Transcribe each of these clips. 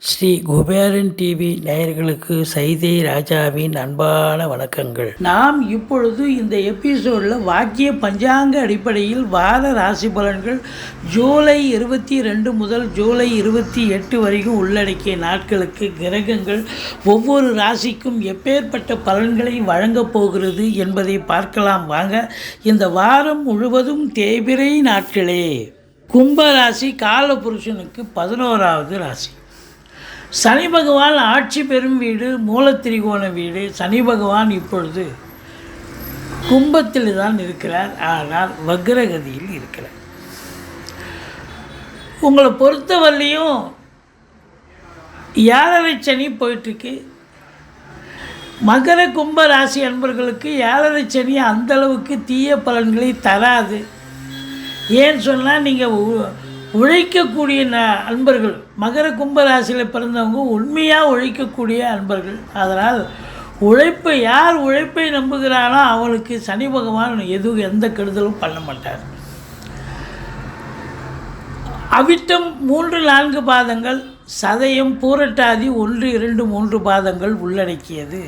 Sri Kuberan TV நேயர்களுக்கு சைதை ராஜாவின் அன்பான வணக்கங்கள். நாம் இப்பொழுது இந்த எபிசோடில் வாக்கிய பஞ்சாங்க அடிப்படையில் வார ராசி பலன்கள் ஜூலை இருபத்தி ரெண்டு முதல் ஜூலை இருபத்தி எட்டு வரைக்கும் உள்ளடக்கிய நாட்களுக்கு கிரகங்கள் ஒவ்வொரு ராசிக்கும் எப்பேற்பட்ட பலன்களை வழங்கப் போகிறது என்பதை பார்க்கலாம் வாங்க. இந்த வாரம் முழுவதும் தேய்பிரை நாட்களே. கும்ப ராசி காலபுருஷனுக்கு பதினோராவது ராசி. சனி பகவான் ஆட்சி பெறும் வீடு மூலத்திரிகோண வீடு சனி பகவான் இப்பொழுது கும்பத்தில் தான் இருக்கிறார். ஆனால் வக்ரகதியில் இருக்கிறார். உங்களை பொறுத்தவரையும் ஏழரை சனி போயிட்டுருக்கு. மகர கும்ப ராசி அன்பர்களுக்கு ஏழரை சனி அந்தளவுக்கு தீய பலன்களை தராது. ஏன்னு சொன்னால் நீங்கள் உழைக்கக்கூடிய ந அன்பர்கள் மகர கும்ப ராசியில் பிறந்தவங்க உண்மையாக உழைக்கக்கூடிய அன்பர்கள். அதனால் உழைப்பை யார் உழைப்பை நம்புகிறானோ அவளுக்கு சனி பகவான் எதுவும் எந்த கெடுதலும் பண்ண மாட்டார். அவிட்டம் மூன்று நான்கு பாதங்கள் சதயம் பூரட்டாதி ஒன்று இரண்டு மூன்று பாதங்கள் உள்ளடக்கியது.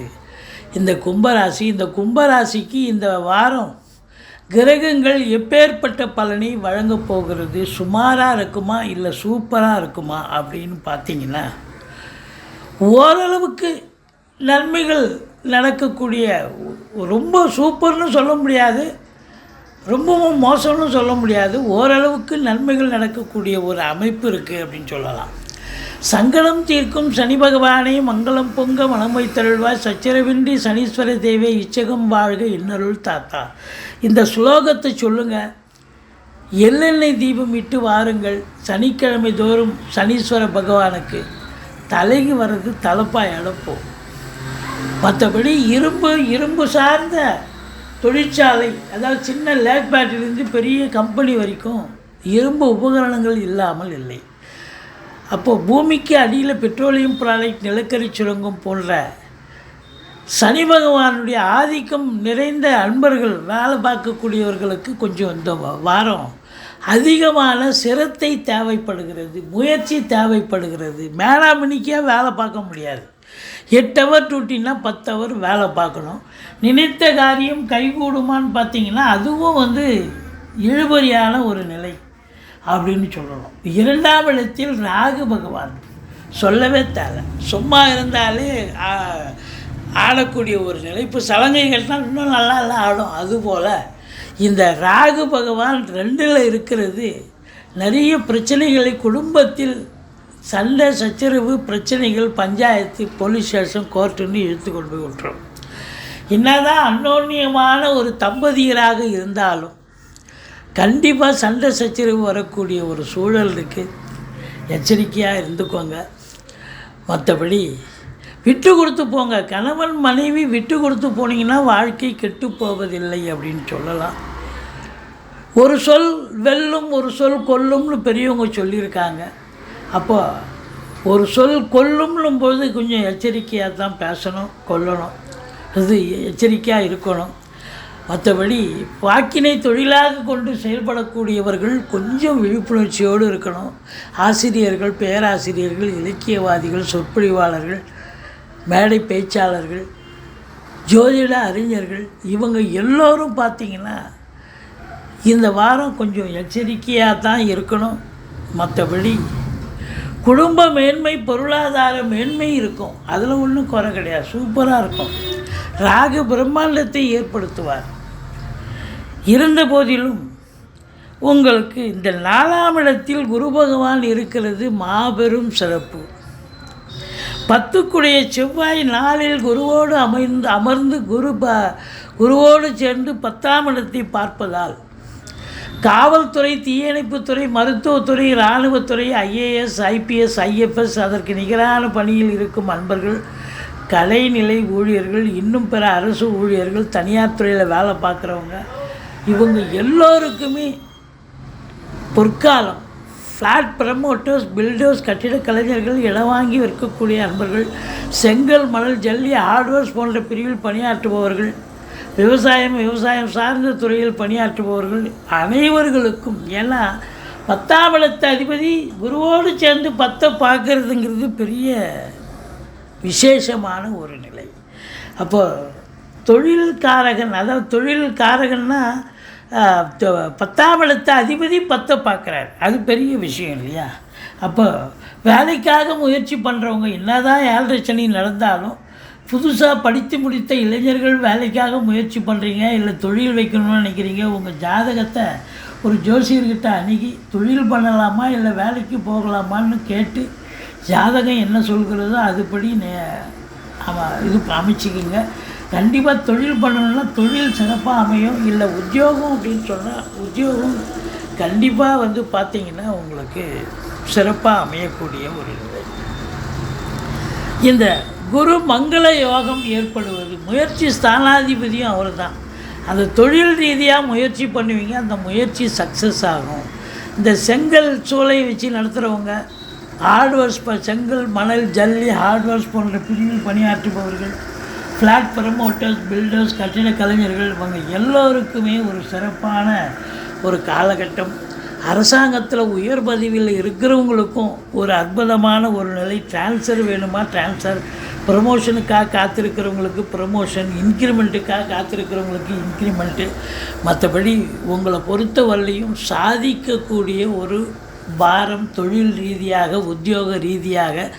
இந்த கும்பராசி இந்த கும்பராசிக்கு இந்த வாரம் கிரகங்கள் எப்பேற்பட்ட பலனை வழங்கப் போகிறது? சுமாராக இருக்குமா? இல்லை சூப்பராக இருக்குமா? அப்படின்னு பார்த்தீங்கன்னா ஓரளவுக்கு நன்மைகள் நடக்கக்கூடிய ரொம்ப சூப்பர்னு சொல்ல முடியாது ரொம்பவும் மோசம்னு சொல்ல முடியாது ஓரளவுக்கு நன்மைகள் நடக்கக்கூடிய ஒரு அமைப்பு இருக்குது அப்படின்னு சொல்லலாம். சங்கடம் தீர்க்கும் சனி பகவானே மங்களம் பொங்க மனம் வைத்தருள்வாய் சச்சரவின்றி சனீஸ்வர தேவே இச்சகம் வாழ்க இன்னருள் தாத்தா. இந்த ஸ்லோகத்தை சொல்லுங்கள் எள்ளெண்ணெய் தீபம் இட்டு வாருங்கள். சனிக்கிழமை தோறும் சனீஸ்வர பகவானுக்கு தலைக்கு வர்றது தலைப்பாய் அழப்போம் மற்றபடி இரும்பு இரும்பு சார்ந்த தொழிற்சாலை அதாவது சின்ன லேக் பேட்டரிலேருந்து பெரிய கம்பெனி வரைக்கும் இரும்பு உபகரணங்கள் இல்லாமல் இல்லை. அப்போது பூமிக்கு அடியில் பெட்ரோலியம் ப்ராடக்ட் நிலக்கரி சுரங்கம் போன்ற சனி பகவானுடைய ஆதிக்கம் நிறைந்த அன்பர்கள் வேலை பார்க்கக்கூடியவர்களுக்கு கொஞ்சம் இந்த வாரம் அதிகமான சிரத்தை தேவைப்படுகிறது முயற்சி தேவைப்படுகிறது. மேலாமணிக்கே வேலை பார்க்க முடியாது. எட்டு ஹவர் டூட்டின்னா பத்து ஹவர் வேலை பார்க்கணும். நினைத்த காரியம் கைகூடுமான்னு பார்த்தீங்கன்னா அதுவும் வந்து இழுபறியான ஒரு நிலை. அப்படின்னு சொல்லணும். இரண்டாம் இடத்தில் ராகு பகவான். சொல்லவே தேவை. சும்மா இருந்தாலே ஆடக்கூடிய ஒரு நிலை. இப்போ சலங்கைகள்னால் இன்னும் நல்லா நல்லா ஆடும். அதுபோல் இந்த ராகு பகவான் ரெண்டில் இருக்கிறது நிறைய பிரச்சனைகளை குடும்பத்தில் சண்டை சச்சரவு பிரச்சனைகள் பஞ்சாயத்து போலீஸ் ஸ்டேஷன் கோர்ட்டுன்னு இழுத்து கொண்டு போய் விட்டுரும். என்னதான் அன்னோன்யமான ஒரு தம்பதியராக இருந்தாலும் கண்டிப்பாக சண்டை சச்சரவு வரக்கூடிய ஒரு சூழல் இருக்குது எச்சரிக்கையாக இருந்துக்கோங்க. மற்றபடி விட்டு கொடுத்து போங்க. கணவன் மனைவி விட்டு கொடுத்து போனீங்கன்னா வாழ்க்கை கெட்டு போவதில்லை அப்படின்னு சொல்லலாம். ஒரு சொல் வெல்லும் ஒரு சொல் கொல்லும்னு பெரியவங்க சொல்லியிருக்காங்க. அப்போ ஒரு சொல் கொல்லும்னும் போது கொஞ்சம் எச்சரிக்கையாக தான் பேசணும் கொல்லணும். அது எச்சரிக்கையாக இருக்கணும். மற்றபடி வாக்கினை தொழிலாக கொண்டு செயல்படக்கூடியவர்கள் கொஞ்சம் விழிப்புணர்ச்சியோடு இருக்கணும். ஆசிரியர்கள் பேராசிரியர்கள் இலக்கியவாதிகள் சொற்பொழிவாளர்கள் மேடை பேச்சாளர்கள் ஜோதிட அறிஞர்கள் இவங்க எல்லோரும் பார்த்திங்கன்னா இந்த வாரம் கொஞ்சம் எச்சரிக்கையாக தான் இருக்கணும். மற்றபடி குடும்ப மேன்மை பொருளாதார மேன்மை இருக்கும். அதில் ஒன்றும் குறை கிடையாது. சூப்பராக இருக்கும். ராகு பிரம்மாண்டத்தை ஏற்படுத்துவார். இருந்த போதிலும் உங்களுக்கு இந்த நாலாம் இடத்தில் குரு பகவான் இருக்கிறது மாபெரும் சிறப்பு. பத்துக்குடைய செவ்வாய் நாளில் குருவோடு அமைந்து அமர்ந்து குரு ப குருவோடு சேர்ந்து பத்தாம் இடத்தை பார்ப்பதால் காவல்துறை தீயணைப்புத்துறை மருத்துவத்துறை இராணுவத்துறை ஐஏஎஸ் ஐபிஎஸ் ஐஎஃப்எஸ் அதற்கு நிகரான பணியில் இருக்கும் அன்பர்கள் கலைநிலை ஊழியர்கள் இன்னும் பிற அரசு ஊழியர்கள் தனியார் துறையில் வேலை பார்க்குறவங்க இவங்க எல்லோருக்குமே பொற்காலம். ஃப்ளாட் ப்ரமோட்டர்ஸ் பில்டர்ஸ் கட்டிடக் கலைஞர்கள் இடம் வாங்கி விற்கக்கூடிய அன்பர்கள் செங்கல் மணல் ஜல்லி ஹார்ட்வேர்ஸ் போன்ற பிரிவில் பணியாற்றுபவர்கள் விவசாயம் விவசாயம் சார்ந்த துறையில் பணியாற்றுபவர்கள் அனைவர்களுக்கும். ஏன்னா பத்தாம் இடத்து அதிபதி குருவோடு சேர்ந்து பத்தை பார்க்கறதுங்கிறது பெரிய விசேஷமான ஒரு நிலை. அப்போ தொழில்காரகன் அதாவது தொழில்காரகன்னா ஆஹ், பத்தாம் இடத்த அதிபதி பத்தை பார்க்குறாரு. அது பெரிய விஷயம் இல்லையா? அப்போ வேலைக்காக முயற்சி பண்ணுறவங்க என்னதான் ஏழரை சனி நடந்தாலும் புதுசாக படித்து முடித்த இளைஞர்கள் வேலைக்காக முயற்சி பண்ணுறீங்க இல்லை தொழில் வைக்கணும்னு நினைக்கிறீங்க உங்கள் ஜாதகத்தை ஒரு ஜோசியர்கிட்ட அணுகி தொழில் பண்ணலாமா இல்லை வேலைக்கு போகலாமான்னு கேட்டு ஜாதகம் என்ன சொல்கிறதோ அதுபடி நே ஆமாம் இது அமைச்சிக்கிங்க. கண்டிப்பாக தொழில் பண்ணணும்னா தொழில் சிறப்பாக அமையும். இல்லை உத்தியோகம் அப்படின்னு சொன்னால் உத்தியோகம் கண்டிப்பாக வந்து பார்த்தீங்கன்னா உங்களுக்கு சிறப்பாக அமையக்கூடிய ஒரு நிலை. இந்த குரு மங்கள யோகம் ஏற்படுவது முயற்சி ஸ்தானாதிபதியும் அவர் தான் அந்த தொழில் ரீதியாக முயற்சி பண்ணுவீங்க அந்த முயற்சி சக்ஸஸ் ஆகும். இந்த செங்கல் சூளை வச்சு நடத்துகிறவங்க ஹார்ட்வேர்ஸ் செங்கல் மணல் ஜல்லி ஹார்ட்வேர்ஸ் போன்ற பிரிவில் பணியாற்றுபவர்கள் ஃப்ளாட் ப்ரமோட்டர்ஸ் பில்டர்ஸ் கட்டிட கலைஞர்கள் இவங்க எல்லோருக்குமே ஒரு சிறப்பான ஒரு காலகட்டம். அரசாங்கத்தில் உயர் பதவியில் இருக்கிறவங்களுக்கும் ஒரு அற்புதமான ஒரு நிலை ட்ரான்ஸ்ஃபர் வேணுமா? ட்ரான்ஸ்ஃபர் ப்ரமோஷனுக்காக காத்திருக்கிறவங்களுக்கு ப்ரமோஷன் இன்க்ரிமெண்ட்டுக்காக காத்திருக்கிறவங்களுக்கு இன்க்ரிமெண்ட்டு மற்றபடி உங்களை பொறுத்தவரையிலையும் சாதிக்கக்கூடிய ஒரு பாரம் தொழில் ரீதியாக உத்தியோக ரீதியாக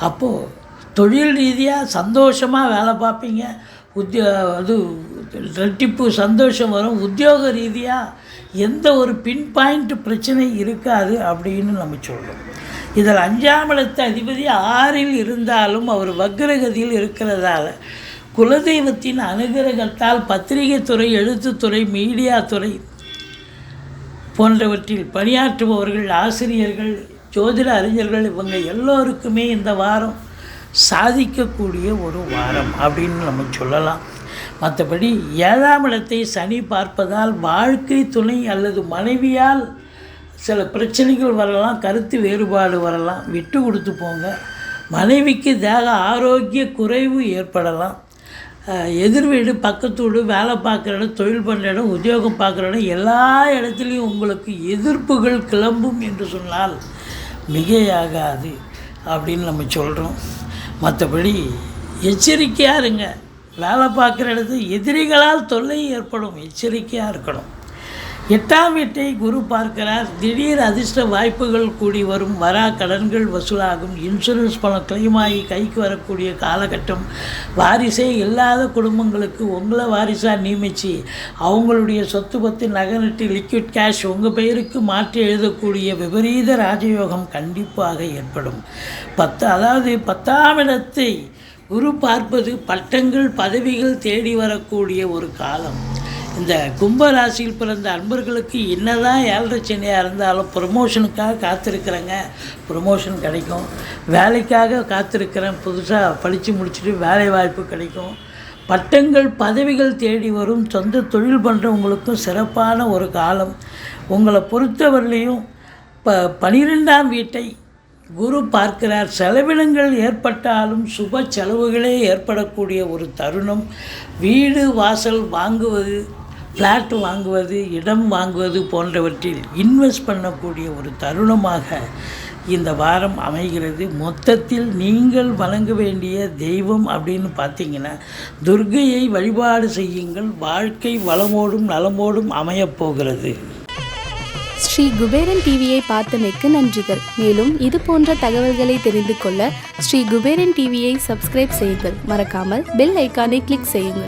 அப்போது தொழில் ரீதியாக சந்தோஷமாக வேலை பார்ப்பீங்க. உத்தியோ அது ரெட்டிப்பு சந்தோஷம் வரும். உத்தியோக ரீதியாக எந்த ஒரு பின் பாயிண்ட் பிரச்சனை இருக்காது அப்படின்னு நம்ம சொல்கிறோம் இதில் அஞ்சாம் இடத்து அதிபதி ஆறில் இருந்தாலும் அவர் வக்ரகதியில் இருக்கிறதால குலதெய்வத்தின் அனுகிரகத்தால் பத்திரிகை துறை எழுத்துத்துறை மீடியா துறை போன்றவற்றில் பணியாற்றுபவர்கள் ஆசிரியர்கள் ஜோதிட அறிஞர்கள் இவங்க எல்லோருக்குமே இந்த வாரம் சாதிக்கக்கூடிய ஒரு வாரம் அப்படின்னு நம்ம சொல்லலாம். மற்றபடி ஏழாம் இடத்தை சனி பார்ப்பதால் வாழ்க்கை துணை அல்லது மனைவியால் சில பிரச்சனைகள் வரலாம் கருத்து வேறுபாடு வரலாம் விட்டு கொடுத்து போங்க. மனைவிக்கு தேக ஆரோக்கிய குறைவு ஏற்படலாம். எதிர் வீடு பக்கத்து வீடு வேலை பார்க்குற இடம் தொழில் பண்ணுற இடம் உத்தியோகம் பார்க்குற இடம் எல்லா இடத்துலையும் உங்களுக்கு எதிர்ப்புகள் கிளம்பும் என்று சொன்னால் மிகையாகாது அப்படின்னு நம்ம சொல்கிறோம் மற்றபடி எச்சரிக்கையாக இருங்க. வேலை பார்க்குற இடத்து எதிரிகளால் தொல்லை ஏற்படும். எச்சரிக்கையாக இருக்கணும். எட்டாம் வீட்டை குரு பார்க்கிறார். திடீர் அதிர்ஷ்ட வாய்ப்புகள் கூடி வரும். வரா கடன்கள் வசூலாகும். இன்சூரன்ஸ் பணம் claim ஆகி கைக்கு வரக்கூடிய காலகட்டம். வாரிசே இல்லாத குடும்பங்களுக்கு உங்களை வாரிசாக நியமித்து அவங்களுடைய சொத்து பத்து நகநட்டு லிக்விட் கேஷ் உங்கள் பெயருக்கு மாற்றி எழுதக்கூடிய விபரீத ராஜயோகம் கண்டிப்பாக ஏற்படும். பத்து அதாவது பத்தாம் இடத்தை குரு பார்ப்பது பட்டங்கள் பதவிகள் தேடி வரக்கூடிய ஒரு காலம். இந்த கும்பராசியில் பிறந்த அன்பர்களுக்கு என்னதான் ஏழரை சனியாக இருந்தாலும் ப்ரொமோஷனுக்காக காத்திருக்கிறேங்க. ப்ரொமோஷன் கிடைக்கும். வேலைக்காக காத்திருக்கிறேன். புதுசாக படித்து முடிச்சுட்டு வேலை வாய்ப்பு கிடைக்கும். பட்டங்கள் பதவிகள் தேடி வரும். சொந்த தொழில் பண்ணுறவங்களுக்கும் சிறப்பான ஒரு காலம். உங்களை பொறுத்தவரையிலையும் ப பனிரெண்டாம் வீட்டை குரு பார்க்கிறார். செலவினங்கள் ஏற்பட்டாலும் சுப செலவுகளே ஏற்படக்கூடிய ஒரு தருணம். வீடு வாசல் வாங்குவது ஃப்ளாட் வாங்குவது இடம் வாங்குவது போன்றவற்றில் இன்வெஸ்ட் பண்ணக்கூடிய ஒரு தருணமாக இந்த வாரம் அமைகிறது. மொத்தத்தில் நீங்கள் வழங்க வேண்டிய தெய்வம் அப்படின்னு பார்த்தீங்கன்னா துர்க்கையை வழிபாடு செய்யுங்கள். வாழ்க்கை வளமோடும் நலமோடும் அமையப் போகிறது. ஸ்ரீ குபேரன் டிவியை பார்த்தமைக்கு நன்றிகள். மேலும் இது போன்ற தகவல்களை தெரிந்து கொள்ள ஸ்ரீ குபேரன் டிவியை சப்ஸ்கிரைப் செய்யுங்கள். மறக்காமல் பெல் ஐக்கானை கிளிக் செய்யுங்கள்.